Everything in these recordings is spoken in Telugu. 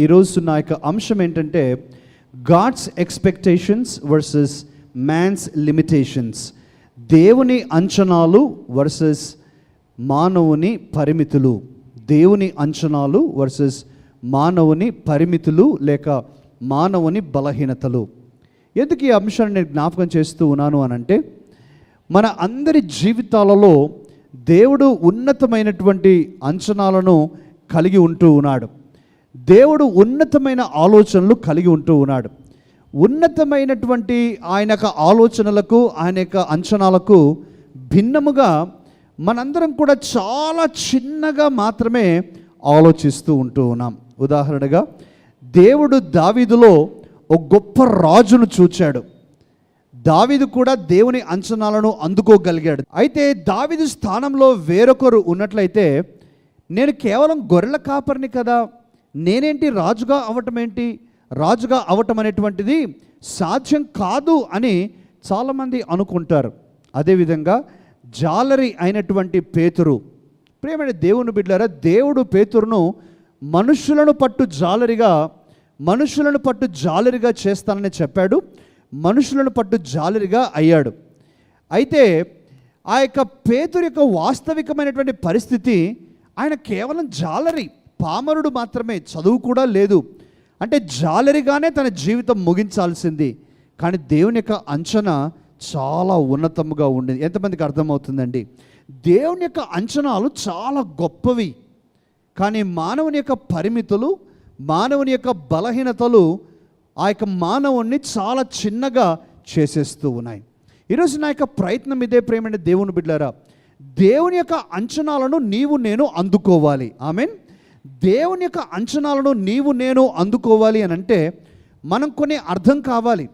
ఈరోజు నా యొక్క అంశం ఏంటంటే God's expectations versus man's limitations దేవుని అంచనాలు వర్సెస్ మానవుని పరిమితులు. దేవుని అంచనాలు వర్సెస్ మానవుని పరిమితులు లేక మానవుని బలహీనతలు. ఎందుకు ఈ అంశాన్ని నేను జ్ఞాపకం చేస్తూ ఉన్నాను అని అంటే మన అందరి జీవితాలలో దేవుడు ఉన్నతమైనటువంటి అంచనాలను కలిగి ఉంటూ ఉన్నాడు. దేవుడు ఉన్నతమైన ఆలోచనలు కలిగి ఉంటూ ఉన్నాడు. ఉన్నతమైనటువంటి ఆయన యొక్క ఆలోచనలకు ఆయన యొక్క అంచనాలకు భిన్నముగా మనందరం కూడా చాలా చిన్నగా మాత్రమే ఆలోచిస్తూ ఉంటూ ఉన్నాం. ఉదాహరణగా దేవుడు దావీదులో ఒక గొప్ప రాజును చూచాడు. దావీదు కూడా దేవుని అంచనాలను అందుకోగలిగాడు. అయితే దావీదు స్థానంలో వేరొకరు ఉన్నట్లయితే నేను కేవలం గొర్రెల కాపరిని కదా? నేనేంటి రాజుగా అవటం ఏంటి? రాజుగా అవటం అనేటువంటిది సాధ్యం కాదు అని చాలామంది అనుకుంటారు. అదేవిధంగా జాలరి అయినటువంటి పేతురు ప్రేమైన దేవుని బిడ్డారా దేవుడు పేతురును మనుషులను పట్టు జాలరిగా మనుషులను పట్టు జాలరిగా చేస్తానని చెప్పాడు. మనుషులను పట్టు జాలరిగా అయ్యాడు. అయితే ఆ యొక్క పేతురు యొక్క వాస్తవికమైనటువంటి పరిస్థితి ఆయన కేవలం జాలరి. పామరుడు మాత్రమే చదువు కూడా లేదు. అంటే జాలరిగానే తన జీవితం ముగించాల్సింది. కానీ దేవుని యొక్క అంచనా చాలా ఉన్నతముగా ఉండేది. ఎంతమందికి అర్థమవుతుందండి? దేవుని యొక్క అంచనాలు చాలా గొప్పవి. కానీ మానవుని యొక్క పరిమితులు మానవుని యొక్క బలహీనతలు ఆ యొక్క మానవుణ్ణి చాలా చిన్నగా చేసేస్తూ ఉన్నాయి. ఈరోజు నా యొక్క ప్రయత్నం ఇదే ప్రేమైన దేవుని బిడ్డారా దేవుని యొక్క అంచనాలను నీవు నేను అందుకోవాలి. ఐ మీన్ దేవుని యొక్క అంచనాలను నీవు నేను అందుకోవాలి అని అంటే మనం కొన్ని అర్థం కావాలి.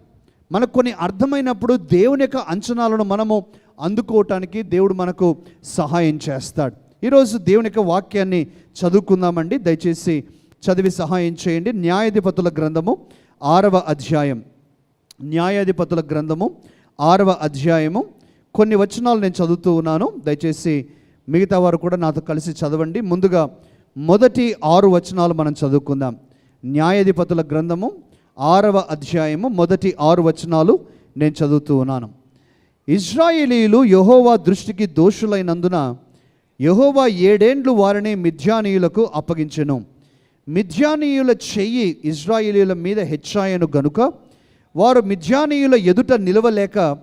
మనకు కొన్ని అర్థమైనప్పుడు దేవుని యొక్క అంచనాలను మనము అందుకోవటానికి దేవుడు మనకు సహాయం చేస్తాడు. ఈరోజు దేవుని యొక్క వాక్యాన్ని చదువుకుందామండి. దయచేసి చదివి సహాయం చేయండి. న్యాయాధిపతుల గ్రంథము ఆరవ అధ్యాయం. న్యాయాధిపతుల గ్రంథము ఆరవ అధ్యాయము. కొన్ని వచనాలు నేను చదువుతూ ఉన్నాను. దయచేసి మిగతా వారు కూడా నాతో కలిసి చదవండి. ముందుగా మొదటి ఆరు వచనాలు మనం చదువుకుందాం. న్యాయాధిపతుల గ్రంథము ఆరవ అధ్యాయము మొదటి ఆరు వచనాలు నేను చదువుతూ ఉన్నాను. ఇజ్రాయేలీలు యహోవా దృష్టికి దోషులైనందున యహోవా ఏడేండ్లు వారిని మిథ్యానీయులకు అప్పగించెను. మిథ్యానీయుల చెయ్యి ఇజ్రాయేలీల మీద హెచ్చాయను గనుక వారు మిథ్యానీయుల ఎదుట నిలవలేక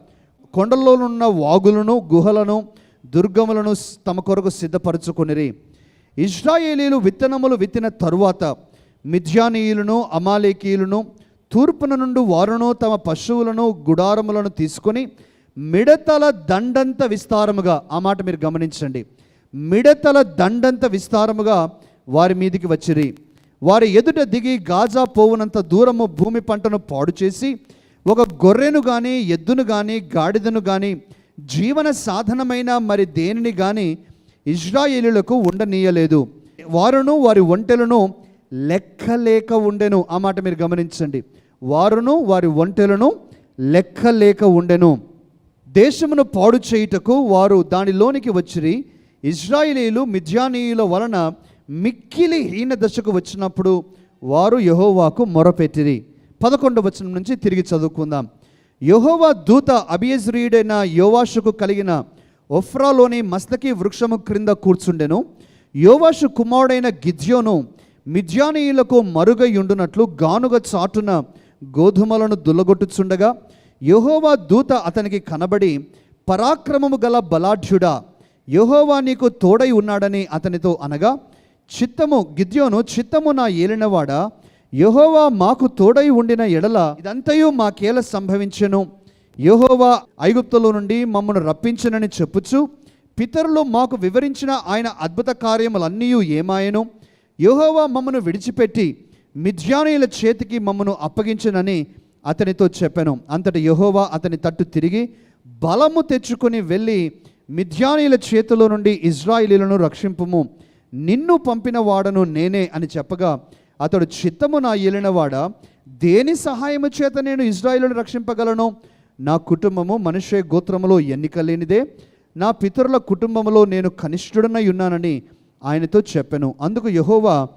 కొండల్లోనున్న వాగులను గుహలను దుర్గములను తమ కొరకు సిద్ధపరచుకొనిరి. ఇజ్రాయేలీలు విత్తనములు విత్తిన తరువాత మిథ్యానీయులను అమాలేకీయులను తూర్పున నుండి వారును తమ పశువులను గుడారములను తీసుకొని మిడతల దండంత విస్తారముగా ఆ మాట మీరు గమనించండి. మిడతల దండంత విస్తారముగా వారి మీదికి వచ్చిరి. వారి ఎదుట దిగి గాజా పోవునంత దూరము భూమి పంటను పాడు చేసి ఒక గొర్రెను కానీ ఎద్దును కానీ గాడిదను కానీ జీవన సాధనమైన మరి దేనిని కానీ ఇజ్రాయేలులకు ఉండనీయలేదు. వారును వారి ఒంటెలను లెక్కలేక ఉండెను. ఆ మాట మీరు గమనించండి. వారును వారి ఒంటెలను లెక్కలేక ఉండెను. దేశమును పాడు చేయుటకు వారు దానిలోనికి వచ్చిరి. ఇజ్రాయిలీలు మిథ్యానీయుల వలన మిక్కిలి హీన దశకు వచ్చినప్పుడు వారు యహోవాకు మొరపెట్టిరి. పదకొండు వచనం నుంచి తిరిగి చదువుకుందాం. యహోవా దూత అభియజ్రీయుడైన యోవాషుకు కలిగిన ఒఫ్రాలోని మస్తకి వృక్షము క్రింద కూర్చుండెను. యోవాషు కుమారుడైన గిద్యోను మిథ్యానీయులకు మరుగయుండునట్లు గానుగ చాటున గోధుమలను దుల్లగొట్టుచుండగా యహోవా దూత అతనికి కనబడి పరాక్రమము గల బలాఢ్యుడా యహోవా నీకు తోడై ఉన్నాడని అతనితో అనగా చిత్తము గిద్యోను చిత్తము నా ఏలినవాడా? యహోవా మాకు తోడై ఉండిన ఎడల ఇదంతయు మాకేల సంభవించెను? యహోవా ఐగుప్తులో నుండి మమ్మను రప్పించనని చెప్పుచు పితరులు మాకు వివరించిన ఆయన అద్భుత కార్యములన్నీ ఏమాయను? యహోవా మమ్మను విడిచిపెట్టి మిథ్యానీయుల చేతికి మమ్మను అప్పగించనని అతనితో చెప్పాను. అంతటి యహోవా అతని తట్టు తిరిగి బలము తెచ్చుకొని వెళ్ళి మిథ్యానీయుల చేతిలో నుండి ఇజ్రాయిలీలను రక్షింపుము. నిన్ను పంపిన వాడను నేనే అని చెప్పగా అతడు చిత్తము నా ఏలినవాడ దేని సహాయము చేత నేను ఇజ్రాయిలను రక్షింపగలను? నా కుటుంబము మనుష్య గోత్రములో ఎన్నిక లేనిదే నా పితరుల కుటుంబములో నేను కనిష్ఠుడనై ఉన్నానని ఆయనతో చెప్పాను. అందుకు యహోవా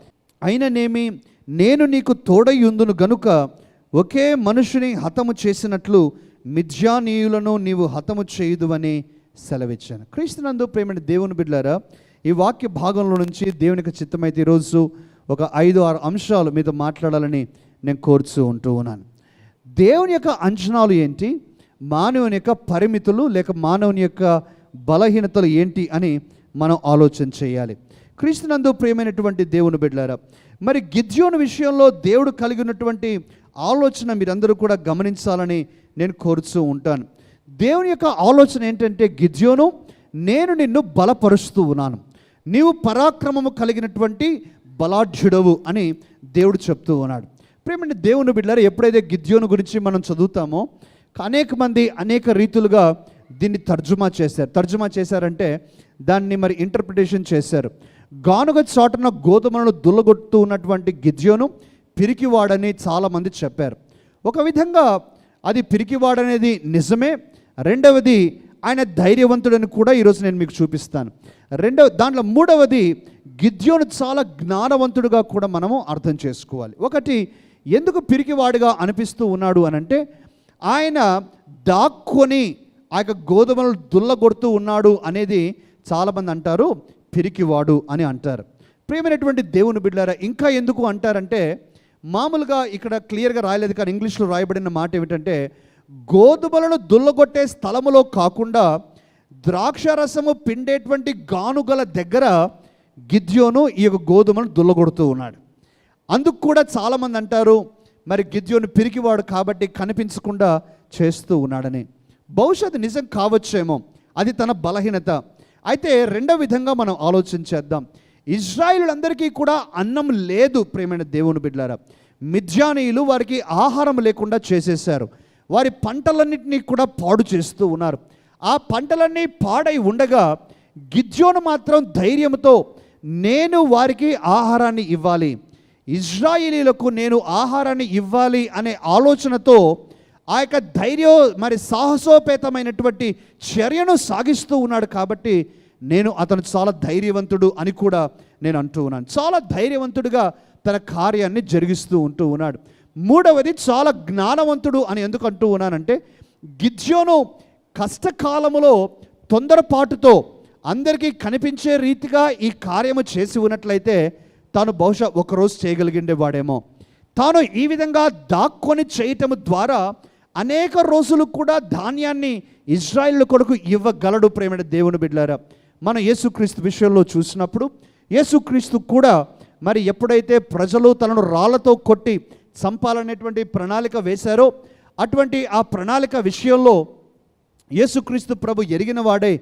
అయిననేమి నేను నీకు తోడయుందును గనుక ఒకే మనుషుని హతము చేసినట్లు మిథ్యానీయులను నీవు హతము చేయుదువని సెలవిచ్చాను. క్రీస్తునందు ప్రేమని దేవుని బిడ్డారా ఈ వాక్య భాగంలో నుంచి దేవునికి చిత్తమైతే ఈరోజు ఒక ఐదు ఆరు అంశాలు మీతో మాట్లాడాలని నేను కోరుచూ ఉంటూ ఉన్నాను. దేవుని యొక్క అంచనాలు ఏంటి? మానవుని యొక్క పరిమితులు లేక మానవుని యొక్క బలహీనతలు ఏంటి అని మనం ఆలోచన చేయాలి. క్రీస్తునందు ప్రియమైనటువంటి దేవుని బిడ్డారా మరి గిద్యోను విషయంలో దేవుడు కలిగి ఉన్నటువంటి ఆలోచన మీరందరూ కూడా గమనించాలని నేను కోరుతూ ఉంటాను. దేవుని యొక్క ఆలోచన ఏంటంటే గిద్యోను నేను నిన్ను బలపరుస్తూ ఉన్నాను. నీవు పరాక్రమము కలిగినటువంటి బలాఢ్యుడవు అని దేవుడు చెప్తూ ఉన్నాడు. ప్రేమండి దేవుని బిడ్డారు ఎప్పుడైతే గిద్యోను గురించి మనం చదువుతామో అనేక మంది అనేక రీతులుగా దీన్ని తర్జుమా చేశారు. తర్జుమా చేశారంటే దాన్ని మరి ఇంటర్ప్రిటేషన్ చేశారు. గానుగ చాటున గోధుమలను దుల్లగొట్టు ఉన్నటువంటి గిద్యోను పిరికివాడని చాలామంది చెప్పారు. ఒక విధంగా అది పిరికివాడనేది నిజమే. రెండవది ఆయన ధైర్యవంతుడని కూడా ఈరోజు నేను మీకు చూపిస్తాను. రెండవ దాంట్లో మూడవది గిద్యోను చాలా జ్ఞానవంతుడుగా కూడా మనము అర్థం చేసుకోవాలి. ఒకటి ఎందుకు పిరికివాడుగా అనిపిస్తూ ఉన్నాడు అని అంటే ఆయన దాక్కొని ఆ యొక్క గోధుమలు దుల్లగొడుతూ ఉన్నాడు అనేది చాలామంది అంటారు పిరికివాడు అని అంటారు. ప్రియమైనటువంటి దేవుని బిడ్డారా ఇంకా ఎందుకు అంటారంటే మామూలుగా ఇక్కడ క్లియర్గా రాయలేదు కానీ ఇంగ్లీష్లో రాయబడిన మాట ఏమిటంటే గోధుమలను దుల్లగొట్టే స్థలములో కాకుండా ద్రాక్షరసము పిండేటువంటి గానుగల దగ్గర గిద్యోను ఈ యొక్క గోధుమను దుల్లగొడుతూ ఉన్నాడు. అందుకు కూడా చాలామంది అంటారు మరి గిద్యోను పిరికివాడు కాబట్టి కనిపించకుండా చేస్తూ ఉన్నాడని. బహుశా అది నిజం కావచ్చేమో అది తన బలహీనత. అయితే రెండో విధంగా మనం ఆలోచించేద్దాం ఇజ్రాయిలందరికీ కూడా అన్నం లేదు ప్రేమైన దేవుని బిడ్డారా మిథ్యానీయులు వారికి ఆహారం లేకుండా చేసేశారు. వారి పంటలన్నింటినీ కూడా పాడు చేస్తూ ఉన్నారు. ఆ పంటలన్నీ పాడై ఉండగా గిద్యోను మాత్రం ధైర్యంతో నేను వారికి ఆహారాన్ని ఇవ్వాలి. ఇజ్రాయిలీలకు నేను ఆహారాన్ని ఇవ్వాలి అనే ఆలోచనతో ఆ యొక్క ధైర్యం మరి సాహసోపేతమైనటువంటి చర్యను సాగిస్తూ ఉన్నాడు కాబట్టి నేను అతను చాలా ధైర్యవంతుడు అని కూడా నేను అంటూ ఉన్నాను. చాలా ధైర్యవంతుడిగా తన కార్యాన్ని జరిగిస్తూ ఉంటూ ఉన్నాడు. మూడవది చాలా జ్ఞానవంతుడు అని ఎందుకు అంటూ ఉన్నానంటే గిద్యోను కష్టకాలములో తొందరపాటుతో అందరికీ కనిపించే రీతిగా ఈ కార్యము చేసి ఉన్నట్లయితే తాను బహుశా ఒకరోజు చేయగలిగిండేవాడేమో. తాను ఈ విధంగా దాక్కొని చేయటం ద్వారా అనేక రోజులు కూడా ధాన్యాన్ని ఇజ్రాయిల్ కొరకు ఇవ్వగలడు ప్రేమ దేవుని బిడ్డారా మన యేసుక్రీస్తు విషయంలో చూసినప్పుడు యేసుక్రీస్తు కూడా మరి ఎప్పుడైతే ప్రజలు తనను రాళ్ళతో కొట్టి చంపాలనేటువంటి ప్రణాళిక వేశారో అటువంటి ఆ ప్రణాళిక విషయంలో యేసుక్రీస్తు ప్రభు ఎరిగిన వాడే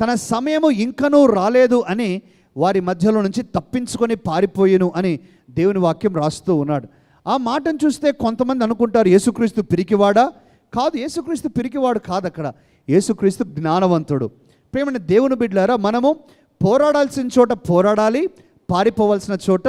తన సమయము ఇంకనూ రాలేదు అని వారి మధ్యలో నుంచి తప్పించుకొని పారిపోయాను అని దేవుని వాక్యం రాస్తూ ఉన్నాడు. ఆ మాటను చూస్తే కొంతమంది అనుకుంటారు యేసుక్రీస్తు పిరికివాడా? కాదు యేసుక్రీస్తు పిరికివాడు కాదు అక్కడ యేసుక్రీస్తు జ్ఞానవంతుడు. ప్రేమని దేవుని బిడ్డలారా మనము పోరాడాల్సిన చోట పోరాడాలి పారిపోవాల్సిన చోట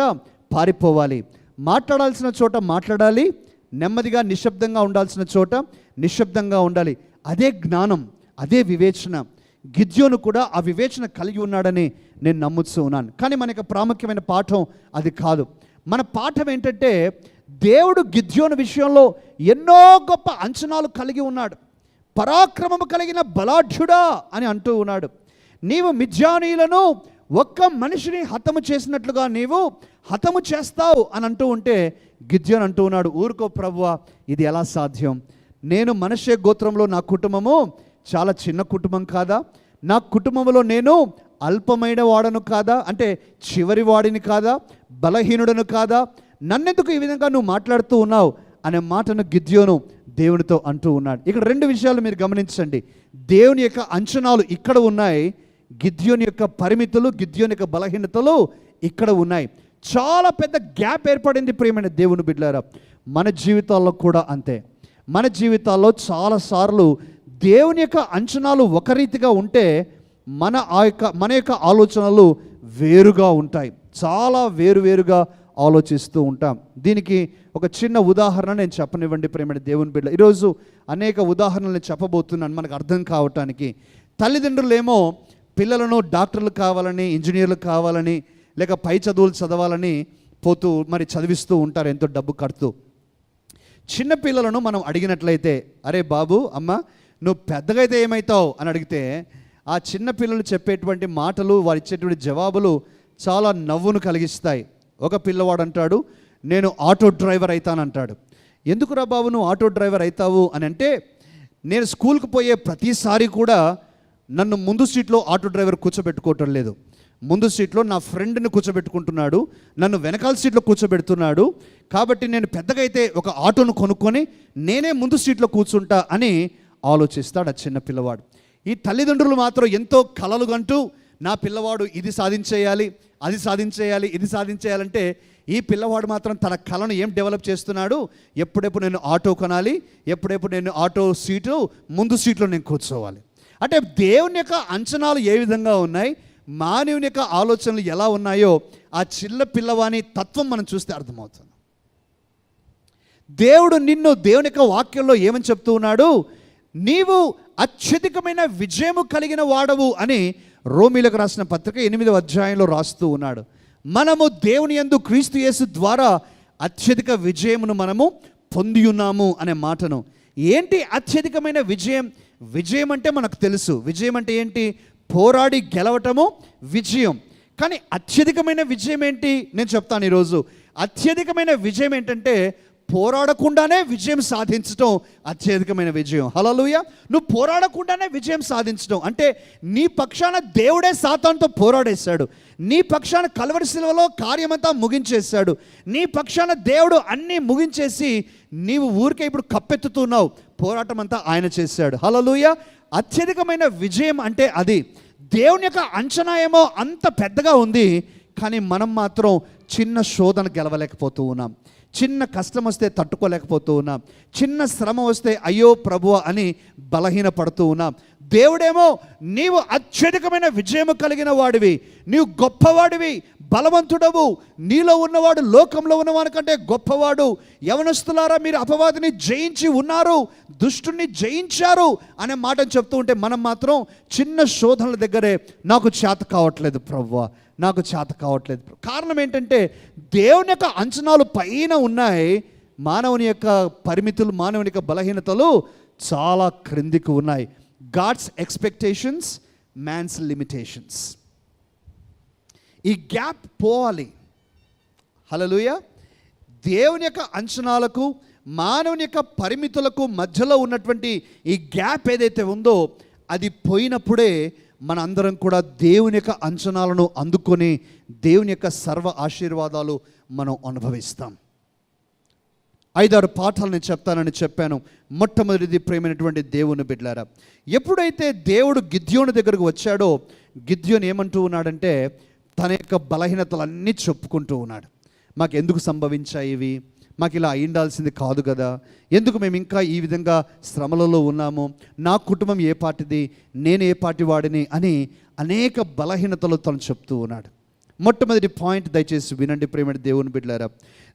పారిపోవాలి. మాట్లాడాల్సిన చోట మాట్లాడాలి నెమ్మదిగా నిశ్శబ్దంగా ఉండాల్సిన చోట నిశ్శబ్దంగా ఉండాలి. అదే జ్ఞానం అదే వివేచన. గిద్యోను కూడా ఆ వివేచన కలిగి ఉన్నాడని నేను నమ్ముతూ ఉన్నాను. కానీ మనకి ప్రాముఖ్యమైన పాఠం అది కాదు. మన పాఠం ఏంటంటే దేవుడు గిద్యోను విషయంలో ఎన్నో గొప్ప అంచనాలు కలిగి ఉన్నాడు. పరాక్రమము కలిగిన బలాఢ్యుడా అని అంటూ ఉన్నాడు. నీవు మిథ్యానీయులను ఒక్క మనిషిని హతము చేసినట్లుగా నీవు హతము చేస్తావు అని అంటూ ఉంటే గిద్యోన్ అంటూ ఉన్నాడు ఊరుకో ప్రభువా ఇది ఎలా సాధ్యం? నేను మనుష్య గోత్రంలో నా కుటుంబము చాలా చిన్న కుటుంబం కాదా? నా కుటుంబంలో నేను అల్పమైన వాడను కాదా? అంటే చివరి వాడిని కాదా? బలహీనుడను కాదా? నన్నెందుకు ఈ విధంగా నువ్వు మాట్లాడుతూ ఉన్నావు? అనే మాటను గిద్యోను దేవునితో అంటూ ఉన్నాడు. ఇక్కడ రెండు విషయాలు మీరు గమనించండి. దేవుని యొక్క అంచనాలు ఇక్కడ ఉన్నాయి. గిద్యోని యొక్క పరిమితులు గిద్యోని యొక్క బలహీనతలు ఇక్కడ ఉన్నాయి. చాలా పెద్ద గ్యాప్ ఏర్పడింది ప్రియమైన దేవుని బిడ్డారా మన జీవితాల్లో కూడా అంతే. మన జీవితాల్లో చాలాసార్లు దేవుని యొక్క అంచనాలు ఒక రీతిగా ఉంటే మన ఆ యొక్క మన యొక్క ఆలోచనలు వేరుగా ఉంటాయి. చాలా వేరువేరుగా ఆలోచిస్తూ ఉంటాం. దీనికి ఒక చిన్న ఉదాహరణ నేను చెప్పనివ్వండి ప్రేమ దేవుని బిడ్డ ఈరోజు అనేక ఉదాహరణలు చెప్పబోతున్నాను మనకు అర్థం కావటానికి. తల్లిదండ్రులేమో పిల్లలను డాక్టర్లు కావాలని ఇంజనీర్లు కావాలని లేక పై చదువులు చదవాలని పోతూ మరి చదివిస్తూ ఉంటారు ఎంతో డబ్బు కడుతూ చిన్నపిల్లలను మనం అడిగినట్లయితే అరే బాబు అమ్మ నువ్వు పెద్దగా అయితే ఏమవుతావు అని అడిగితే ఆ చిన్న పిల్లలు చెప్పేటువంటి మాటలు వారు ఇచ్చేటువంటి జవాబులు చాలా నవ్వును కలిగిస్తాయి. ఒక పిల్లవాడు అంటాడు నేను ఆటో డ్రైవర్ అవుతానంటాడు ఎందుకురా బాబు నువ్వు ఆటో డ్రైవర్ అవుతావు అని అంటే నేను స్కూల్కి పోయే ప్రతిసారి కూడా నన్ను ముందు సీట్లో ఆటో డ్రైవర్ కూర్చోబెట్టుకోవటం లేదు. ముందు సీట్లో నా ఫ్రెండ్ని కూర్చోబెట్టుకుంటున్నాడు నన్ను వెనకాల సీట్లో కూర్చోబెడుతున్నాడు కాబట్టి నేను పెద్దగా అయితే ఒక ఆటోను కొనుక్కొని నేనే ముందు సీట్లో కూర్చుంటా అని ఆలోచిస్తాడు ఆ చిన్న పిల్లవాడు. ఈ తల్లిదండ్రులు మాత్రం ఎంతో కలలు కంటూ నా పిల్లవాడు ఇది సాధించేయాలి అది సాధించేయాలి ఇది సాధించేయాలంటే ఈ పిల్లవాడు మాత్రం తన కళను ఏం డెవలప్ చేస్తున్నాడు? ఎప్పుడెప్పుడు నేను ఆటో కొనాలి ఎప్పుడెప్పుడు నేను ఆటో సీటు ముందు సీట్లో నేను కూర్చోవాలి. అంటే దేవుని యొక్క అంచనాలు ఏ విధంగా ఉన్నాయి? మానవుని యొక్క ఆలోచనలు ఎలా ఉన్నాయో ఆ చిన్న పిల్లవాని తత్వం మనం చూస్తే అర్థమవుతుంది. దేవుడు నిన్ను దేవుని యొక్క వాక్యంలో ఏమని చెప్తూ ఉన్నాడు? నీవు అత్యధికమైన విజయము కలిగిన వాడవు అని రోమిలకు రాసిన పత్రిక ఎనిమిదవ అధ్యాయంలో రాస్తూ ఉన్నాడు. మనము దేవుని యందు క్రీస్తు యేసు ద్వారా అత్యధిక విజయమును మనము పొంది ఉన్నాము అనే మాటను. ఏంటి అత్యధికమైన విజయం? విజయం అంటే మనకు తెలుసు. విజయం అంటే ఏంటి? పోరాడి గెలవటము విజయం. కానీ అత్యధికమైన విజయం ఏంటి? నేను చెప్తాను ఈరోజు. అత్యధికమైన విజయం ఏంటంటే పోరాడకుండానే విజయం సాధించడం అత్యధికమైన విజయం. హలలుయ నువ్వు పోరాడకుండానే విజయం సాధించడం అంటే నీ పక్షాన దేవుడే సాతాన్తో పోరాడేశాడు. నీ పక్షాన కలవరి శిలువలో కార్యమంతా ముగించేశాడు. నీ పక్షాన దేవుడు అన్నీ ముగించేసి నీవు ఊరికే ఇప్పుడు కప్పెత్తుతున్నావు. పోరాటం అంతా ఆయన చేశాడు. హలలుయ అత్యధికమైన విజయం అంటే అది. దేవుని యొక్క అంచనా ఏమో అంత పెద్దగా ఉంది. కానీ మనం మాత్రం చిన్న శోధన గెలవలేకపోతూ ఉన్నాం. చిన్న కష్టం వస్తే తట్టుకోలేకపోతూ ఉన్నాం. చిన్న శ్రమ వస్తే అయ్యో ప్రభువ అని బలహీనపడుతూ ఉన్నాం. దేవుడేమో నీవు అత్యధికమైన విజయము కలిగిన వాడివి. నీవు గొప్పవాడివి. బలవంతుడవు. నీలో ఉన్నవాడు లోకంలో ఉన్నవాని కంటే గొప్పవాడు. యవనస్తులారా మీరు అపవాదిని జయించి ఉన్నారు దుష్టుని జయించారు అనే మాటను చెప్తూ ఉంటే మనం మాత్రం చిన్న శోధనల దగ్గరే నాకు చేత కావట్లేదు ప్రవ్వ నాకు చేత కావట్లేదు కారణం ఏంటంటే దేవుని యొక్క అంచనాలు పైన ఉన్నాయి. మానవుని యొక్క పరిమితులు మానవుని యొక్క బలహీనతలు చాలా క్రిందికి ఉన్నాయి. God's expectations man's limitations. ఈ గ్యాప్ పోవాలి. హలలుయ దేవుని యొక్క అంచనాలకు మానవుని యొక్క పరిమితులకు మధ్యలో ఉన్నటువంటి ఈ గ్యాప్ ఏదైతే ఉందో అది పోయినప్పుడే మన అందరం కూడా దేవుని యొక్క అంచనాలను అందుకొని దేవుని యొక్క సర్వ ఆశీర్వాదాలు మనం అనుభవిస్తాం. ఐదారు పాఠాలు నేను చెప్తానని చెప్పాను. మొట్టమొదటిది ప్రేమైనటువంటి దేవుని బిడ్డారా ఎప్పుడైతే దేవుడు గిద్యోని దగ్గరకు వచ్చాడో గిద్యోని ఏమంటూ ఉన్నాడంటే తన యొక్క బలహీనతలన్నీ చెప్పుకుంటూ ఉన్నాడు. మాకు ఎందుకు సంభవించాయి ఇవి? మాకు ఇలా అయిండాల్సింది కాదు కదా. ఎందుకు మేము ఇంకా ఈ విధంగా శ్రమలలో ఉన్నాము? నా కుటుంబం ఏ పార్టీది? నేను ఏ పార్టీ వాడిని? అని అనేక బలహీనతలు తను చెప్తూ ఉన్నాడు. మొట్టమొదటి పాయింట్ దయచేసి వినండి ప్రేమటి దేవుని బిడ్డారా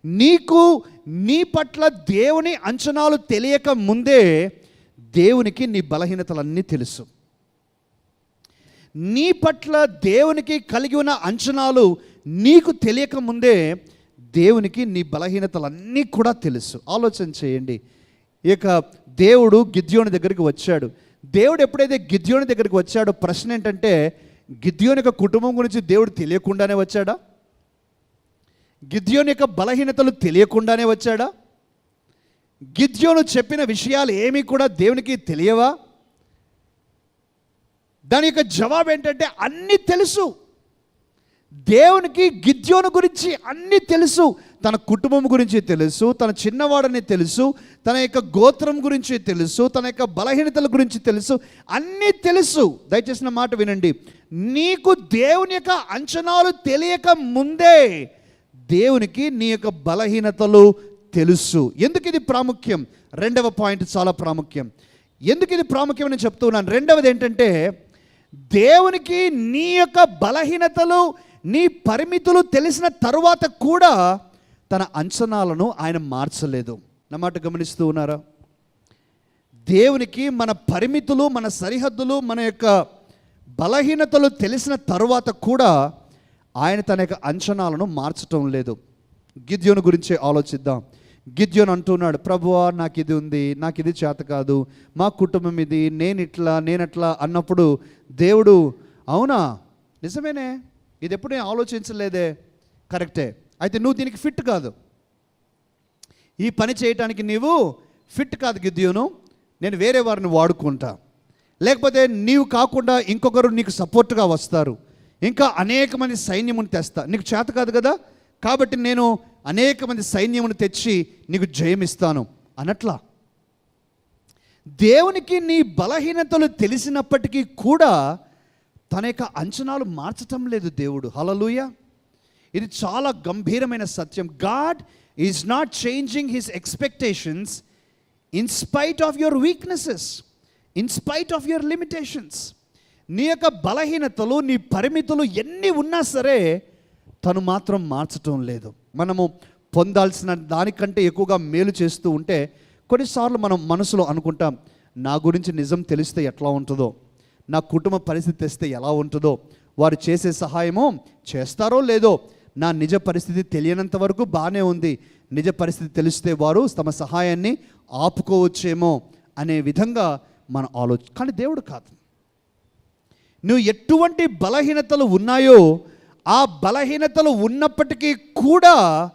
నీకు నీ పట్ల దేవుని అంచనాలు తెలియక ముందే దేవునికి నీ బలహీనతలన్నీ తెలుసు. నీ పట్ల దేవునికి కలిగి ఉన్న అంచనాలు నీకు తెలియక ముందే దేవునికి నీ బలహీనతలన్నీ కూడా తెలుసు. ఆలోచన చేయండి. ఇక దేవుడు గిద్యోని దగ్గరికి వచ్చాడు. దేవుడు ఎప్పుడైతే గిద్యోని దగ్గరికి వచ్చాడో ప్రశ్న ఏంటంటే గిద్యోని యొక్క కుటుంబం గురించి దేవుడు తెలియకుండానే వచ్చాడా? గిద్యోని యొక్క బలహీనతలు తెలియకుండానే వచ్చాడా? గిద్యోను చెప్పిన విషయాలు ఏమీ కూడా దేవునికి తెలియవా? దాని యొక్క జవాబు ఏంటంటే అన్నీ తెలుసు. దేవునికి గిద్యోను గురించి అన్నీ తెలుసు. తన కుటుంబం గురించి తెలుసు తన చిన్నవాడని తెలుసు తన యొక్క గోత్రం గురించి తెలుసు తన యొక్క బలహీనతల గురించి తెలుసు. అన్నీ తెలుసు. దయచేసి నా మాట వినండి. నీకు దేవుని యొక్క అంచనాలు తెలియక ముందే దేవునికి నీ యొక్క బలహీనతలు తెలుసు. ఎందుకు ఇది ప్రాముఖ్యం? రెండవ పాయింట్ చాలా ప్రాముఖ్యం. ఎందుకు ఇది ప్రాముఖ్యం అని చెప్తున్నాను? రెండవది ఏంటంటే దేవునికి నీ యొక్క బలహీనతలు నీ పరిమితులు తెలిసిన తరువాత కూడా తన అంచనాలను ఆయన మార్చలేదు. నా మాట గమనిస్తూ ఉన్నారా? దేవునికి మన పరిమితులు మన సరిహద్దులు మన యొక్క బలహీనతలు తెలిసిన తరువాత కూడా ఆయన తన యొక్క అంచనాలను మార్చటం లేదు. గిద్యోను గురించి ఆలోచిద్దాం. గిద్యోన్ అంటున్నాడు ప్రభువా నాకు ఇది ఉంది నాకు ఇది చేత కాదు మా కుటుంబం ఇది నేను ఇట్లా నేనట్లా అన్నప్పుడు దేవుడు అవునా? నిజమేనే? ఇది ఎప్పుడు నేను ఆలోచించలేదే? కరెక్టే. అయితే నువ్వు దీనికి ఫిట్ కాదు. ఈ పని చేయటానికి నీవు ఫిట్ కాదు గిద్యోను. నేను వేరే వారిని వాడుకుంటా. లేకపోతే నీవు కాకుండా ఇంకొకరు నీకు సపోర్ట్గా వస్తారు. ఇంకా అనేక మంది సైన్యముని తెస్తా. నీకు చేత కాదు కదా? కాబట్టి నేను అనేక మంది సైన్యమును తెచ్చి నీకు జయమిస్తాను అనట్లా. దేవునికి నీ బలహీనతలు తెలిసినప్పటికీ కూడా తన యొక్క అంచనాలు మార్చటం లేదు దేవుడు. హలలుయ ఇది చాలా గంభీరమైన సత్యం. God is not changing his expectations in spite of your weaknesses in spite of your limitations నీ యొక్క బలహీనతలు నీ పరిమితులు ఎన్ని ఉన్నా సరే తను మాత్రం మార్చటం లేదు. మనము పొందాల్సిన దానికంటే ఎక్కువగా మేలు చేస్తూ ఉంటే కొన్నిసార్లు మనం మనసులో అనుకుంటాం నా గురించి నిజం తెలిస్తే ఎట్లా ఉంటుందో నా కుటుంబ పరిస్థితి తెస్తే ఎలా ఉంటుందో వారు చేసే సహాయమో చేస్తారో లేదో నా నిజ పరిస్థితి తెలియనంత వరకు బాగానే ఉంది. నిజ పరిస్థితి తెలిస్తే వారు తమ సహాయాన్ని ఆపుకోవచ్చేమో అనే విధంగా మన ఆలోచన కానీ దేవుడు కాదు. నువ్వు ఎటువంటి బలహీనతలు ఉన్నాయో ఆ బలహీనతలు ఉన్నప్పటికీ కూడా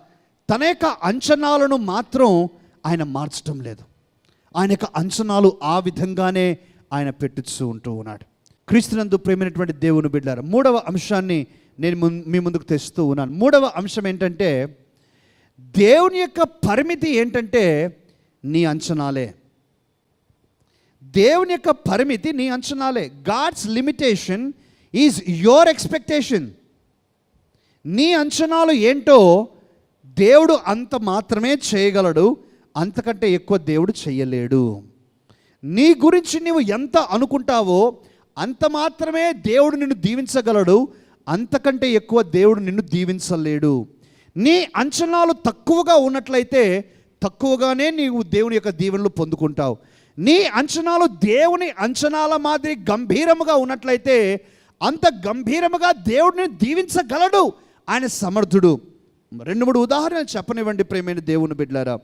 తన యొక్క అంచనాలను మాత్రం ఆయన మార్చడం లేదు. ఆయన యొక్క అంచనాలు ఆ విధంగానే ఆయన పెట్టుచూ ఉంటూ ఉన్నాడు. క్రీస్తునందు ప్రేమైనటువంటి దేవుని బిడ్డారు మూడవ అంశాన్ని నేను మీ ముందుకు తెస్తూ ఉన్నాను. మూడవ అంశం ఏంటంటే దేవుని యొక్క పరిమితి ఏంటంటే నీ అంచనాలే. దేవుని యొక్క పరిమితి నీ అంచనాలే. God's limitation is your expectation నీ అంచనాలు ఏంటో దేవుడు అంత మాత్రమే చేయగలడు అంతకంటే ఎక్కువ దేవుడు చేయలేడు నీ గురించి నీవు ఎంత అనుకుంటావో అంత మాత్రమే దేవుడు నిన్ను దీవించగలడు అంతకంటే ఎక్కువ దేవుడు నిన్ను దీవించలేడు. నీ అంచనాలు తక్కువగా ఉన్నట్లయితే తక్కువగానే నీవు దేవుని యొక్క దీవెనలు పొందుకుంటావు. నీ అంచనాలు దేవుని అంచనాల మాదిరి గంభీరముగా ఉన్నట్లయితే అంత గంభీరముగా దేవుడిని దీవించగలడు. ఆయన సమర్థుడు. రెండు మూడు ఉదాహరణలు చెప్పనివ్వండి ప్రేమైన దేవుని బిడ్డారా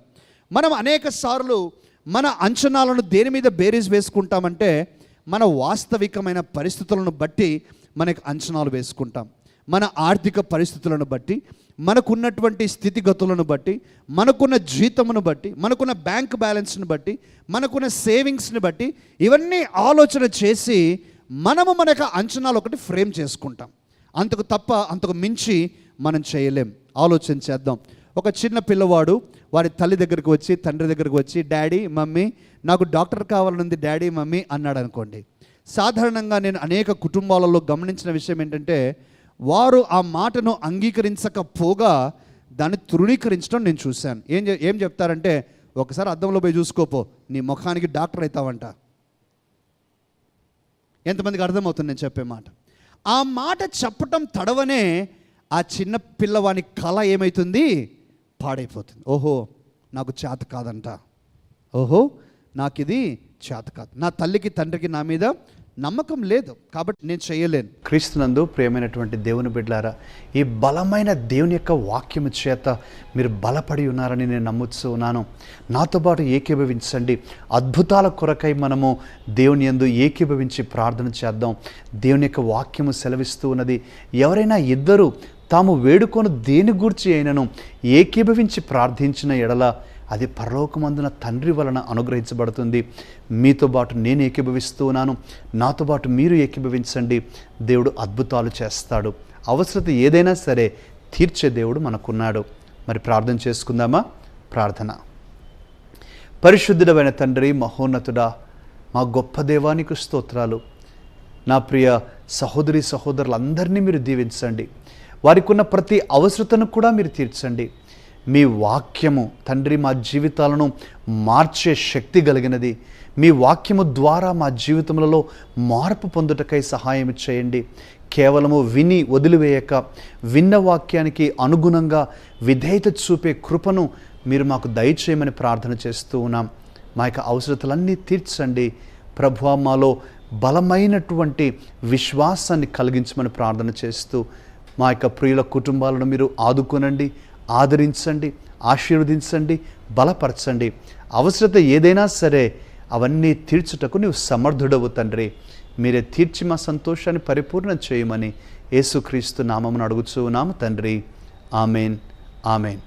మనం అనేక సార్లు మన అంచనాలను దేని మీద బేరీజ్ వేసుకుంటామంటే మన వాస్తవికమైన పరిస్థితులను బట్టి మనకు అంచనాలు వేసుకుంటాం. మన ఆర్థిక పరిస్థితులను బట్టి మనకున్నటువంటి స్థితిగతులను బట్టి మనకున్న జీతమును బట్టి మనకున్న బ్యాంక్ బ్యాలెన్స్ని బట్టి మనకున్న సేవింగ్స్ని బట్టి ఇవన్నీ ఆలోచన చేసి మనము మన యొక్క అంచనాలు ఒకటి ఫ్రేమ్ చేసుకుంటాం. అంతకు తప్ప అంతకు మించి మనం చేయలేం. ఆలోచన చేద్దాం. ఒక చిన్న పిల్లవాడు వారి తల్లి దగ్గరికి వచ్చి తండ్రి దగ్గరికి వచ్చి డాడీ మమ్మీ నాకు డాక్టర్ కావాలనుంది డాడీ మమ్మీ అన్నాడు అనుకోండి సాధారణంగా నేను అనేక కుటుంబాలలో గమనించిన విషయం ఏంటంటే వారు ఆ మాటను అంగీకరించకపోగా దాన్ని తృణీకరించడం నేను చూశాను. ఏం ఏం చెప్తారంటే ఒకసారి అద్దంలో పోయి చూసుకోపో నీ ముఖానికి డాక్టర్ అవుతావంట. ఎంతమందికి అర్థమవుతుంది నేను చెప్పే మాట? ఆ మాట చెప్పటం తడవనే ఆ చిన్న పిల్లవాని కళ ఏమవుతుంది పాడైపోతుంది. ఓహో నాకు చేత కాదంట. ఓహో నాకు ఇది చేత కాదు. నా తల్లికి తండ్రికి నా మీద నమ్మకం లేదు కాబట్టి నేను చేయలేను. క్రీస్తునందు ప్రియమైనటువంటి దేవుని బిడ్డారా ఈ బలమైన దేవుని యొక్క వాక్యము చేత మీరు బలపడి ఉన్నారని నేను నమ్ముతూ ఉన్నాను. నాతో పాటు ఏకీభవించండి. అద్భుతాల కొరకై మనము దేవుని యందు ఏకీభవించి ప్రార్థన చేద్దాం. దేవుని యొక్క వాక్యము సెలవిస్తూ ఉన్నది ఎవరైనా ఇద్దరు తాము వేడుకొని దేని గూర్చి అయినను ఏకీభవించి ప్రార్థించిన ఎడల అది పరలోకమందున తండ్రి వలన అనుగ్రహించబడుతుంది. మీతో పాటు నేను ఏకీభవిస్తూ ఉన్నాను. నాతో పాటు మీరు ఏకీభవించండి. దేవుడు అద్భుతాలు చేస్తాడు. అవసరత ఏదైనా సరే తీర్చే దేవుడు మనకున్నాడు. మరి ప్రార్థన చేసుకుందామా? ప్రార్థన. పరిశుద్ధుడమైన తండ్రి మహోన్నతుడా మా గొప్ప దేవానికి స్తోత్రాలు. నా ప్రియ సహోదరి సహోదరులందరినీ మీరు దీవించండి. వారికి ఉన్న ప్రతి అవసరతను కూడా మీరు తీర్చండి. మీ వాక్యము తండ్రి మా జీవితాలను మార్చే శక్తి కలిగినది. మీ వాక్యము ద్వారా మా జీవితములలో మార్పు పొందుటకై సహాయం చేయండి. కేవలము విని వదిలివేయక విన్న వాక్యానికి అనుగుణంగా విధేయత చూపే కృపను మీరు మాకు దయచేయమని ప్రార్థన చేస్తూ ఉన్నాం. మా యొక్క అవసరతలన్నీ తీర్చండి. ప్రభు మాలో బలమైనటువంటి విశ్వాసాన్ని కలిగించమని ప్రార్థన చేస్తూ మా యొక్క ప్రియుల కుటుంబాలను మీరు ఆదుకొనండి. ఆదరించండి ఆశీర్వదించండి బలపరచండి. అవసరత ఏదైనా సరే అవన్నీ తీర్చుటకు నీవు సమర్థుడవు తండ్రి. మీరే తీర్చి మా సంతోషాన్ని పరిపూర్ణ చేయమని యేసుక్రీస్తు నామమును అడుగుచూ నామ తండ్రి. ఆమెన్. ఆమెన్.